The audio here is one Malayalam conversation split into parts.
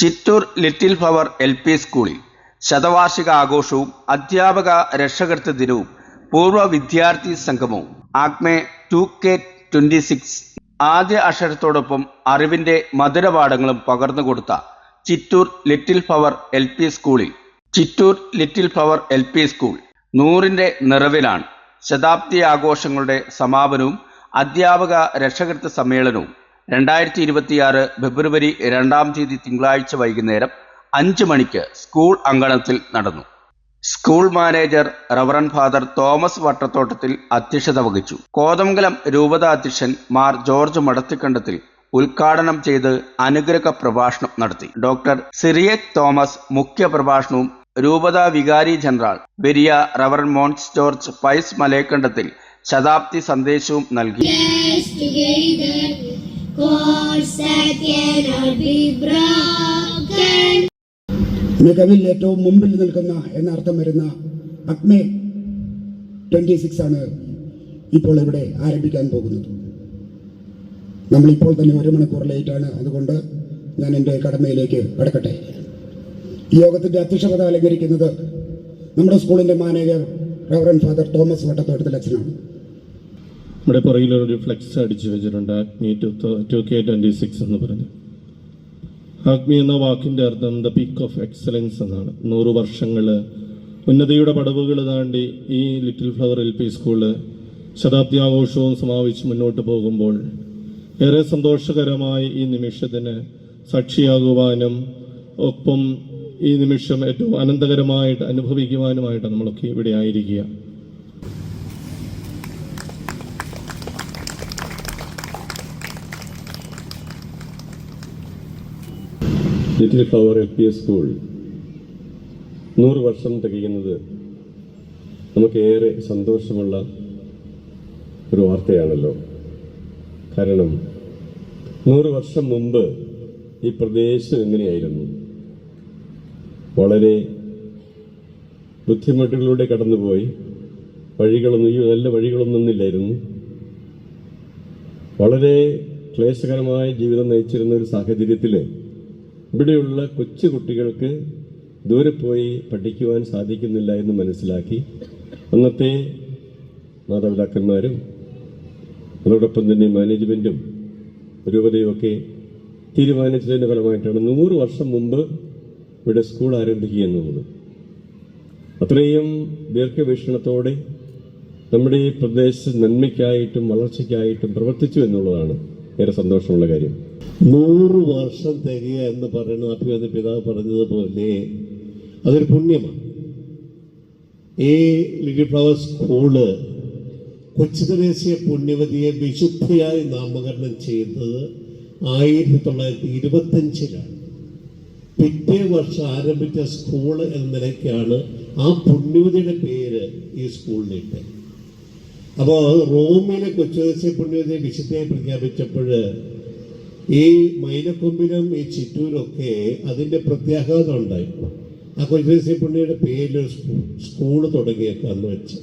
Chittoor little flower L P സ്കൂളിൽ ശതവാർഷിക ആഘോഷവും അധ്യാപക രക്ഷകർത്തൃ ദിനവും പൂർവ വിദ്യാർത്ഥി സംഗമവും. Acme two K twenty six ആദ്യ അക്ഷരത്തോടൊപ്പം അറിവിന്റെ മധുരപാഠങ്ങളും പകർന്നുകൊടുത്ത Chittoor little flower L P സ്കൂളിൽ. Chittoor little flower L P school നൂറിന്റെ നിറവിലാണ്. ശതാബ്ദി ആഘോഷങ്ങളുടെ സമാപനവും അധ്യാപക രക്ഷകർത്തൃ സമ്മേളനവും രണ്ടായിരത്തി ഇരുപത്തിയാറ് ഫെബ്രുവരി രണ്ടാം തീയതി തിങ്കളാഴ്ച വൈകുന്നേരം അഞ്ച് മണിക്ക് സ്കൂൾ അങ്കണത്തിൽ നടന്നു. School manager reverend father Thomas Vattathottathil അധ്യക്ഷത വഹിച്ചു. കോതമംഗലം രൂപത അധ്യക്ഷൻ മാർ ജോർജ് മടത്തിക്കണ്ടത്തിൽ ഉദ്ഘാടനം ചെയ്ത് അനുഗ്രഹ പ്രഭാഷണം നടത്തി. ഡോക്ടർ സിറിയക് തോമസ് മുഖ്യ പ്രഭാഷണവും രൂപത വികാരി ജനറൽ ബെരിയ റവറൻ മോൺസ് ജോർജ് പൈസ് മലയക്കണ്ടത്തിൽ ശതാബ്ദി സന്ദേശവും നൽകി. മികവിൽ ഏറ്റവും മുമ്പിൽ നിൽക്കുന്ന എന്നർത്ഥം വരുന്ന അഗ്മെ ട്വന്റി സിക്സ് ആണ് ഇപ്പോൾ ഇവിടെ ആരംഭിക്കാൻ പോകുന്നത്. നമ്മളിപ്പോൾ തന്നെ ഒരു മണിക്കൂർ ലേറ്റാണ്. അതുകൊണ്ട് ഞാൻ എന്റെ കടമയിലേക്ക് കടക്കട്ടെ. യോഗത്തിന്റെ അധ്യക്ഷത അലങ്കരിക്കുന്നത് നമ്മുടെ സ്കൂളിന്റെ manager reverend father Thomas Vattathottathil അച്ഛനാണ്. നമ്മുടെ പുറകിൽ ഒരു ഫ്ലെക്സ് അടിച്ചു വെച്ചിട്ടുണ്ട്. Acme two two K twenty six എന്ന് പറഞ്ഞു. ആഗ്നി എന്ന വാക്കിന്റെ അർത്ഥം ദ പീക്ക് ഓഫ് എക്സലൻസ് എന്നാണ്. നൂറ് വർഷങ്ങൾ ഉന്നതിയുടെ പടവുകൾ താണ്ടി ഈ little flower L P school ശതാബ്ദി ആഘോഷവും സമാപിച്ച് മുന്നോട്ട് പോകുമ്പോൾ ഏറെ സന്തോഷകരമായി ഈ നിമിഷത്തിന് സാക്ഷിയാകുവാനും ഒപ്പം ഈ നിമിഷം ഏറ്റവും അനന്തകരമായിട്ട് അനുഭവിക്കുവാനുമായിട്ട് നമ്മളൊക്കെ ഇവിടെ ആയിരിക്കുക. Little flower L P S school നൂറ് വർഷം തികയുന്നത് നമുക്കേറെ സന്തോഷമുള്ള ഒരു വാർത്തയാണല്ലോ. കാരണം നൂറ് വർഷം മുമ്പ് ഈ പ്രദേശം എങ്ങനെയായിരുന്നു? വളരെ ബുദ്ധിമുട്ടുകളിലൂടെ കടന്നുപോയി. വഴികളൊന്നും ഈ നല്ല വഴികളൊന്നും ഇല്ലായിരുന്നു വളരെ ക്ലേശകരമായ ജീവിതം നയിച്ചിരുന്ന ഒരു സാഹചര്യത്തിൽ ഇവിടെയുള്ള കൊച്ചു കുട്ടികൾക്ക് ദൂരെ പോയി പഠിക്കുവാൻ സാധിക്കുന്നില്ല എന്ന് മനസ്സിലാക്കി അന്നത്തെ മാതാപിതാക്കന്മാരും അതോടൊപ്പം തന്നെ മാനേജ്മെന്റും രൂപതയും ഒക്കെ തീരുമാനിച്ചതിന്റെ ഫലമായിട്ടാണ് നൂറ് വർഷം മുമ്പ് ഇവിടെ സ്കൂൾ ആരംഭിക്കുക എന്നുള്ളത്. അത്രയും ദീർഘവീക്ഷണത്തോടെ നമ്മുടെ ഈ പ്രദേശ നന്മയ്ക്കായിട്ടും വളർച്ചയ്ക്കായിട്ടും പ്രവർത്തിച്ചു എന്നുള്ളതാണ്. ഏറെ സന്തോഷമുള്ള കാര്യം. നൂറ് വർഷം തികയുക എന്ന് പറയുന്ന അഭിവന്ദ പിതാവ് പറഞ്ഞതുപോലെ അതൊരു പുണ്യമാണ്. ഈ ലിറ്റിൽ ഫ്ലവർ സ്കൂൾ കൊച്ചു പുണ്യവതിയെ വിശുദ്ധിയായി നാമകരണം ചെയ്തത് ആയിരത്തി തൊള്ളായിരത്തി ഇരുപത്തഞ്ചിലാണ് പിറ്റേ വർഷം ആരംഭിച്ച സ്കൂൾ എന്ന നിലയ്ക്കാണ് ആ പുണ്യവതിയുടെ പേര് ഈ സ്കൂളിനിട്ട് അപ്പോൾ റോമിലെ കൊച്ചുദേശീയ പുണ്യവതിയെ വിശുദ്ധയെ പ്രഖ്യാപിച്ചപ്പോൾ ഈ മൈനക്കൊമ്പിലും ഈ ചിറ്റൂരൊക്കെ അതിന്റെ പ്രത്യാഘാതം ഉണ്ടായി. ആ കൊച്ചുദേശീയ പുണ്യയുടെ പേരിൽ സ്കൂൾ തുടങ്ങിയേക്കാന്ന് വെച്ച്.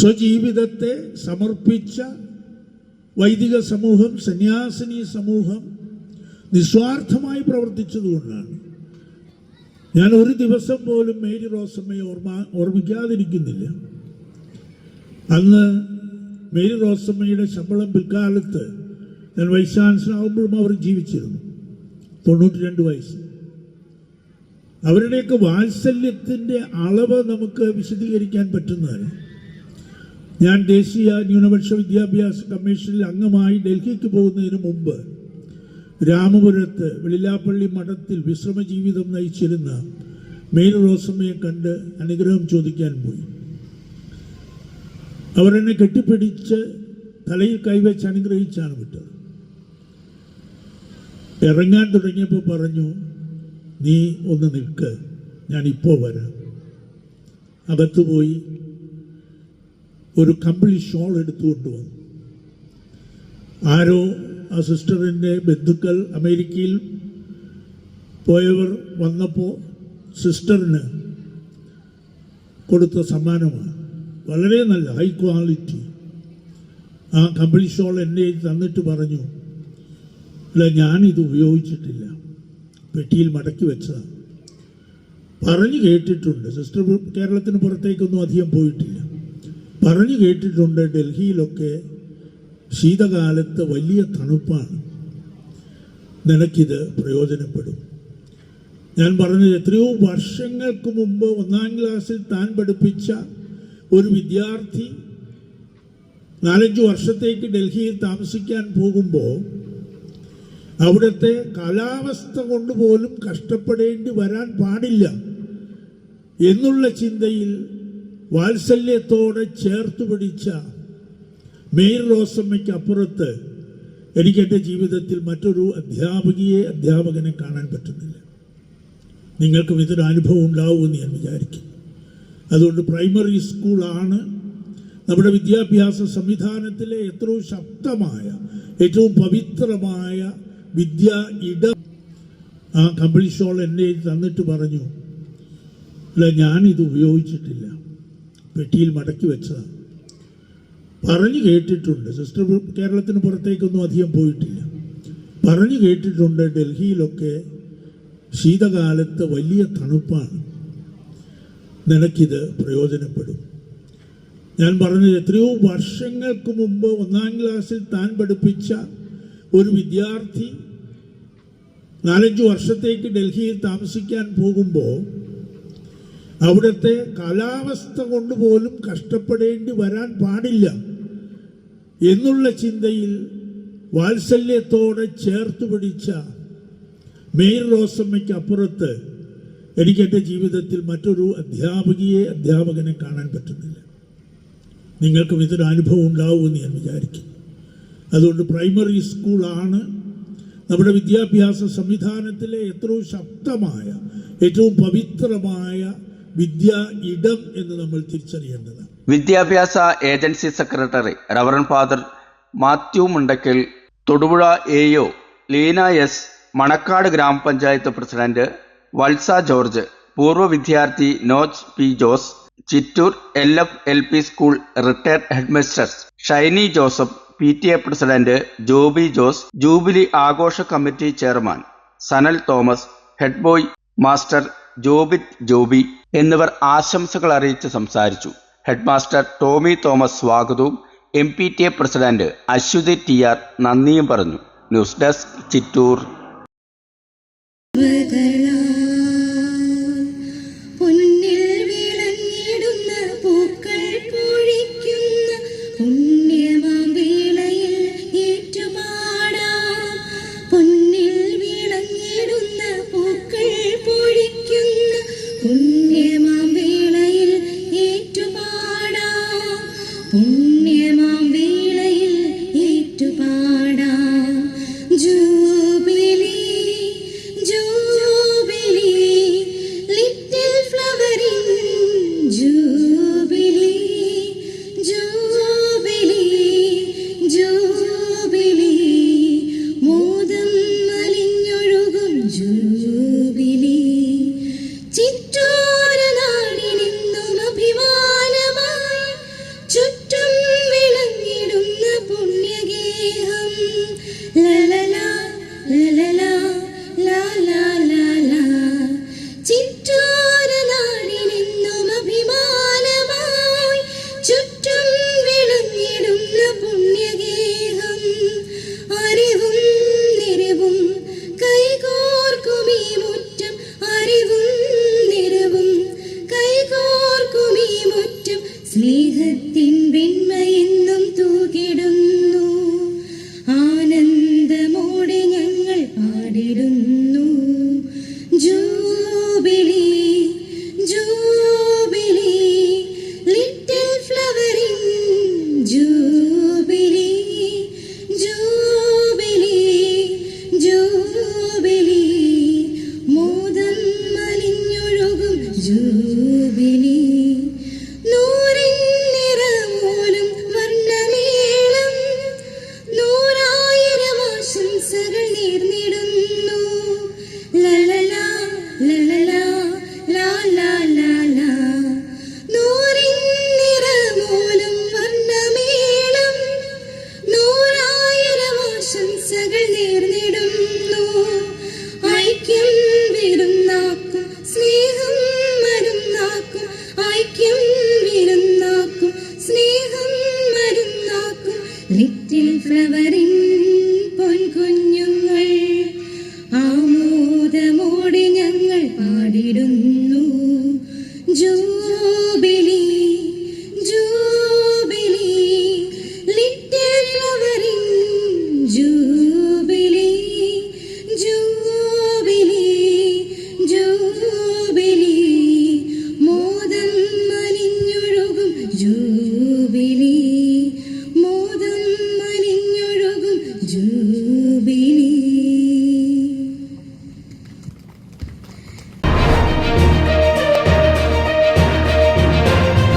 സ്വജീവിതത്തെ സമർപ്പിച്ച വൈദിക സമൂഹം സന്യാസിനി സമൂഹം നിസ്വാർത്ഥമായി പ്രവർത്തിച്ചതുകൊണ്ടാണ്. ഞാൻ ഒരു ദിവസം പോലും മേരി റോസമ്മയെ ഓർമ്മ ഓർമ്മിക്കാതിരിക്കുന്നില്ല. അന്ന് മേരി റോസമ്മയുടെ ശമ്പളം പിൽക്കാലത്ത് ഞാൻ വൈസ് ചാൻസലർ ആകുമ്പോഴും അവർ ജീവിച്ചിരുന്നു. തൊണ്ണൂറ്റി രണ്ട് വയസ്സ്. അവരുടെയൊക്കെ വാത്സല്യത്തിന്റെ അളവ് നമുക്ക് വിശദീകരിക്കാൻ പറ്റുന്നതാണ് ഞാൻ ദേശീയ ന്യൂനപക്ഷ വിദ്യാഭ്യാസ കമ്മീഷനിൽ അംഗമായി ഡൽഹിക്ക് പോകുന്നതിന് മുമ്പ് രാമപുരത്ത് വെളിലാപ്പള്ളി മഠത്തിൽ വിശ്രമ ജീവിതം നയിച്ചിരുന്ന മേരി റോസമ്മയെ കണ്ട് അനുഗ്രഹം ചോദിക്കാൻ പോയി. അവരെന്നെ കെട്ടിപ്പിടിച്ച് തലയിൽ കൈവച്ച് അനുഗ്രഹിച്ചാണ് വിട്ടത്. ഇറങ്ങാൻ തുടങ്ങിയപ്പോൾ പറഞ്ഞു നീ ഒന്ന് നിൽക്ക് ഞാൻ ഇപ്പോൾ വരാം. അകത്തു പോയി ഒരു കമ്പിളി ഷോൾ എടുത്തുകൊണ്ട് വന്നു ആരോ ആ സിസ്റ്ററിന്റെ ബന്ധുക്കൾ അമേരിക്കയിൽ പോയവർ വന്നപ്പോൾ സിസ്റ്ററിന് കൊടുത്ത സമ്മാനമാണ്. വളരെ നല്ല ഹൈ ക്വാളിറ്റി ആ കമ്പിളി ഷോൾ എന്റെ തന്നിട്ട് പറഞ്ഞു അല്ല ഞാനിത് ഉപയോഗിച്ചിട്ടില്ല. പെട്ടിയിൽ മടക്കി വെച്ചതാണ് പറഞ്ഞു കേട്ടിട്ടുണ്ട്. സിസ്റ്റർ കേരളത്തിന് പുറത്തേക്കൊന്നും അധികം പോയിട്ടില്ല. പറഞ്ഞു കേട്ടിട്ടുണ്ട് ഡൽഹിയിലൊക്കെ ശീതകാലത്ത് വലിയ തണുപ്പാണ്. നിനക്കിത് പ്രയോജനപ്പെടും. ഞാൻ പറഞ്ഞത് എത്രയോ വർഷങ്ങൾക്ക് മുമ്പ് ഒന്നാം ക്ലാസ്സിൽ താൻ പഠിപ്പിച്ച ഒരു വിദ്യാർത്ഥി നാലഞ്ച് വർഷത്തേക്ക് ഡൽഹിയിൽ താമസിക്കാൻ പോകുമ്പോൾ അവിടുത്തെ കാലാവസ്ഥ കൊണ്ട് പോലും കഷ്ടപ്പെടേണ്ടി വരാൻ പാടില്ല എന്നുള്ള ചിന്തയിൽ വാത്സല്യത്തോടെ ചേർത്ത് പിടിച്ച മേയർ റോസമ്മയ്ക്ക് അപ്പുറത്ത് എനിക്ക് എന്റെ ജീവിതത്തിൽ മറ്റൊരു അധ്യാപകിയെ അധ്യാപകനെ കാണാൻ പറ്റുന്നില്ല. നിങ്ങൾക്കും ഇതൊരു അനുഭവം ഉണ്ടാവുമെന്ന് ഞാൻ വിചാരിക്കുന്നു. അതുകൊണ്ട് പ്രൈമറി സ്കൂളാണ് നമ്മുടെ വിദ്യാഭ്യാസ സംവിധാനത്തിലെ ഏറ്റവും ശക്തമായ ഏറ്റവും പവിത്രമായ വിദ്യാ ഇട ആ കമ്പിളി ഷോൾ എന്റെ തന്നിട്ട് പറഞ്ഞു അല്ല ഞാനിത് ഉപയോഗിച്ചിട്ടില്ല. പെട്ടിയിൽ മടക്കി വെച്ചതാണ് പറഞ്ഞു കേട്ടിട്ടുണ്ട്. സിസ്റ്റർ കേരളത്തിന് പുറത്തേക്കൊന്നും അധികം പോയിട്ടില്ല. പറഞ്ഞു കേട്ടിട്ടുണ്ട് ഡൽഹിയിലൊക്കെ ശീതകാലത്ത് വലിയ തണുപ്പാണ്. നിനക്കിത് പ്രയോജനപ്പെടും. ഞാൻ പറഞ്ഞത് എത്രയോ വർഷങ്ങൾക്ക് മുമ്പ് ഒന്നാം ക്ലാസ്സിൽ താൻ പഠിപ്പിച്ച ഒരു വിദ്യാർത്ഥി നാലഞ്ച് വർഷത്തേക്ക് ഡൽഹിയിൽ താമസിക്കാൻ പോകുമ്പോൾ അവിടുത്തെ കാലാവസ്ഥ കൊണ്ട് പോലും കഷ്ടപ്പെടേണ്ടി വരാൻ പാടില്ല എന്നുള്ള ചിന്തയിൽ വാത്സല്യത്തോടെ ചേർത്ത് പിടിച്ച മെയർ റോസമ്മയ്ക്ക് അപ്പുറത്ത് എനിക്ക് എന്റെ ജീവിതത്തിൽ മറ്റൊരു അധ്യാപകിയെ അധ്യാപകനെ കാണാൻ പറ്റുന്നില്ല. നിങ്ങൾക്കും ഇതൊരു അനുഭവം ഉണ്ടാവുമെന്ന് ഞാൻ വിചാരിക്കുന്നു. അതുകൊണ്ട് പ്രൈമറി സ്കൂളാണ് നമ്മുടെ വിദ്യാഭ്യാസ സംവിധാനത്തിലെ എത്രയോ ശക്തമായ ഏറ്റവും പവിത്രമായ വിദ്യാ ഇടം എന്ന് നമ്മൾ തിരിച്ചറിയേണ്ടതാണ്. വിദ്യാഭ്യാസ agency secretary reverend father Mathew Mundakkal Thodupuzha A Leena S Manakkad ഗ്രാമപഞ്ചായത്ത് പ്രസിഡന്റ് വത്സ ജോർജ് പൂർവ വിദ്യാർത്ഥി Noj P Jose Chittoor L F L P school retired headmistress Shiny Joseph P T A president Joby Jose jubilee ആഘോഷ committee chairman Sanal Thomas head boy master Jobit Joby എന്നിവർ ആശംസകൾ അറിയിച്ച് സംസാരിച്ചു. ഹെഡ്മാസ്റ്റർ ടോമി തോമസ് സ്വാഗതവും M P T A president Aswathi T R നന്ദിയും പറഞ്ഞു. News desk Chittoor. ஆண்டவரின்